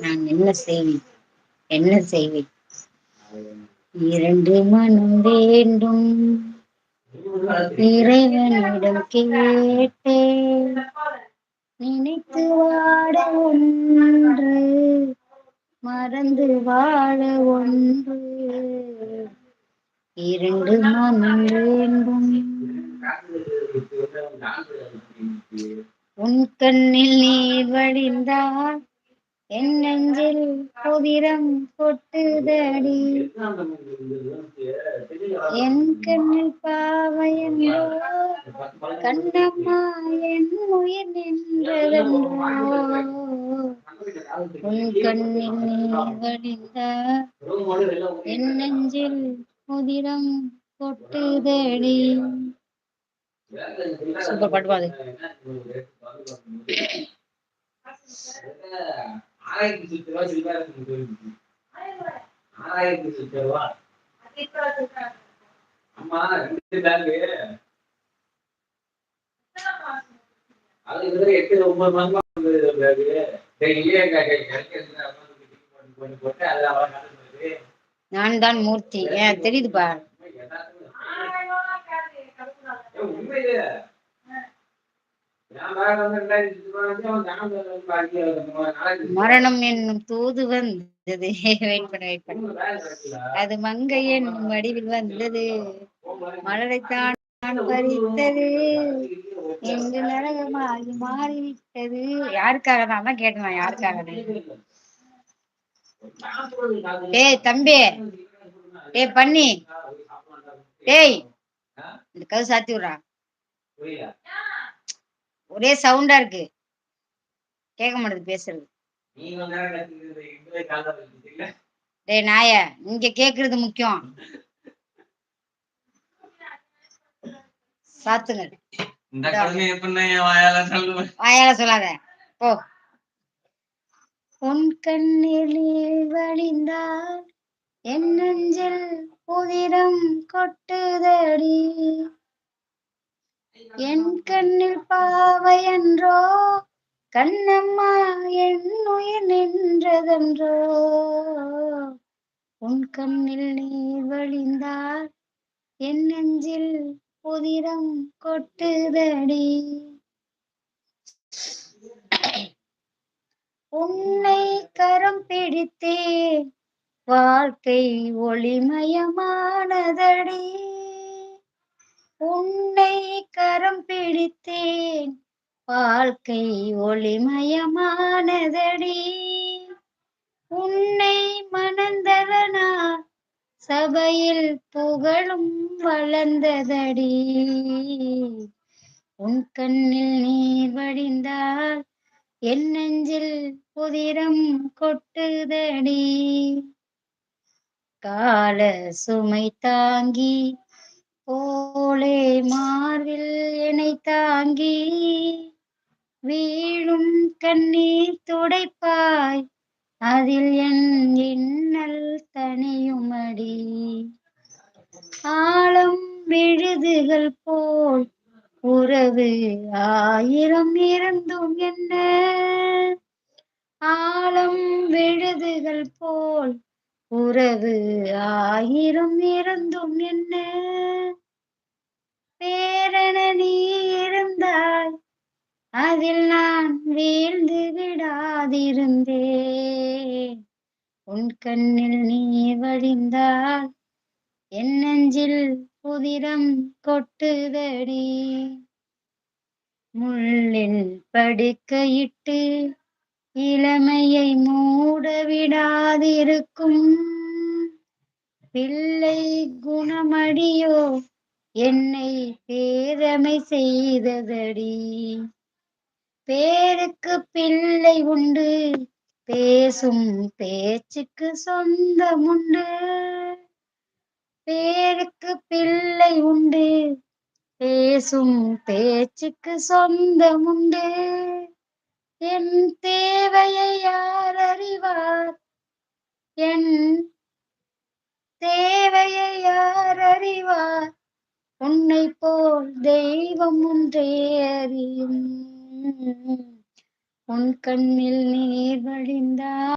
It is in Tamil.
நான் என்ன செய்வேன்? என்ன செய்வேன்? இரண்டு மனம் வேண்டும். இறைவனிடம் கேட்டேன். நினைத்து வாட ஒன்று மறந்து வாழ ஒன்று. இரண்டு மனம் வேண்டும். உன் கண்ணில் நீர் வழிந்தால் என் நெஞ்சில் புதிரம் கொட்டுதடி. என் கண்ணில் பாவையன்றோ கண்ணம்மா என் உயிர் நின்றதன்றோ. உன் கண்ணில் நீர் வழிந்தால் என் நெஞ்சில் புதிரம் கொட்டுதடி. சூப்பர் பாட்டு பாது ரெண்டு பேங்கு அது இதுல எட்டு ஒன்பது மாசமா பேங்கு டெய்லியே போட்டு போட்டு அது அவன் நான் தான் மூர்த்தி ஏன் தெரியுதுப்பா உண்மையிலே மரணம் என்னும் தூது வந்தது. வெயிட் பண்ண வெயிட் பண்ண. அது மங்கை என்னும் வடிவில் வந்தது. மலரைத்தான் பறித்தது. என்று நரகமாகி மாறிவிட்டது. யாருக்காக தான் தான் கேட்டேன் நான் யாருக்காக ஏய் தம்பி. ஏய் பண்ணி ஏய் இந்த கதை சாத்தி விடுறா ஒரே சவுண்டா இருக்கு. கேட்க மாட்டேது பேசுறது. டேய் நாய இங்க கேக்குறது முக்கியம். சாத்துங்க. வாயால சொல்லாத. போ. உன் கண்ணில் வழிந்தால் என் நெஞ்சில் புதிரம் கொட்டுதடி. என் கண்ணில் பாவையன்றோ கண்ணம்மா என் உயிர் நின்றதென்றோ. உன் கண்ணில் நீர் வழிந்தால் என் நெஞ்சில் புதிரம் கொட்டுதடி. உன்னை கரம் பிடித்தேன் வாழ்க்கை ஒளிமயமானதடி. உன்னை கரம் பிடித்தேன். வாழ்க்கை ஒளிமயமானதடி. உன்னை மணந்தவனா சபையில் புகழும் வளர்ந்ததடி. உன் கண்ணில் நீர் வடிந்தால் என் நெஞ்சில் புதிரம் கொட்டுதடி. கால சுமை தாங்கி போலே மார்பில் என்னை தாங்கி வீழும் கண்ணீர் துடைப்பாய் அதில் என் இன்னல் தனியுமடி. ஆழம் விழுதுகள் போல் உறவு ஆயிரம் இருந்தும் என்ன? ஆழம் உறவு ஆயிரம் இருந்தும் என்ன? பேரண நீ இருந்தாய் அதில் நான் வீழ்ந்து விடாதிருந்தேன். உன் கண்ணில் நீ வழிந்தால் என் நெஞ்சில் புதிரம் கொட்டுதடி. முள்ளில் படுக்கையிட்டு இளமையை மூட விடாதிருக்கும் பிள்ளை குணமடியோ? என்னை பேரமை செய்ததடி. பேருக்கு பிள்ளை உண்டு. பேசும் பேச்சுக்கு சொந்தம் உண்டு. பேருக்கு பிள்ளை உண்டு. பேசும் பேச்சுக்கு சொந்தம் உண்டு. என் தேவையை யார் அறிவார்? என் தேவையை யார் அறிவார்? உன்னை போல் தெய்வம் ஒன்றே அறியும். உன் கண்ணில் நீர் வழிந்தார்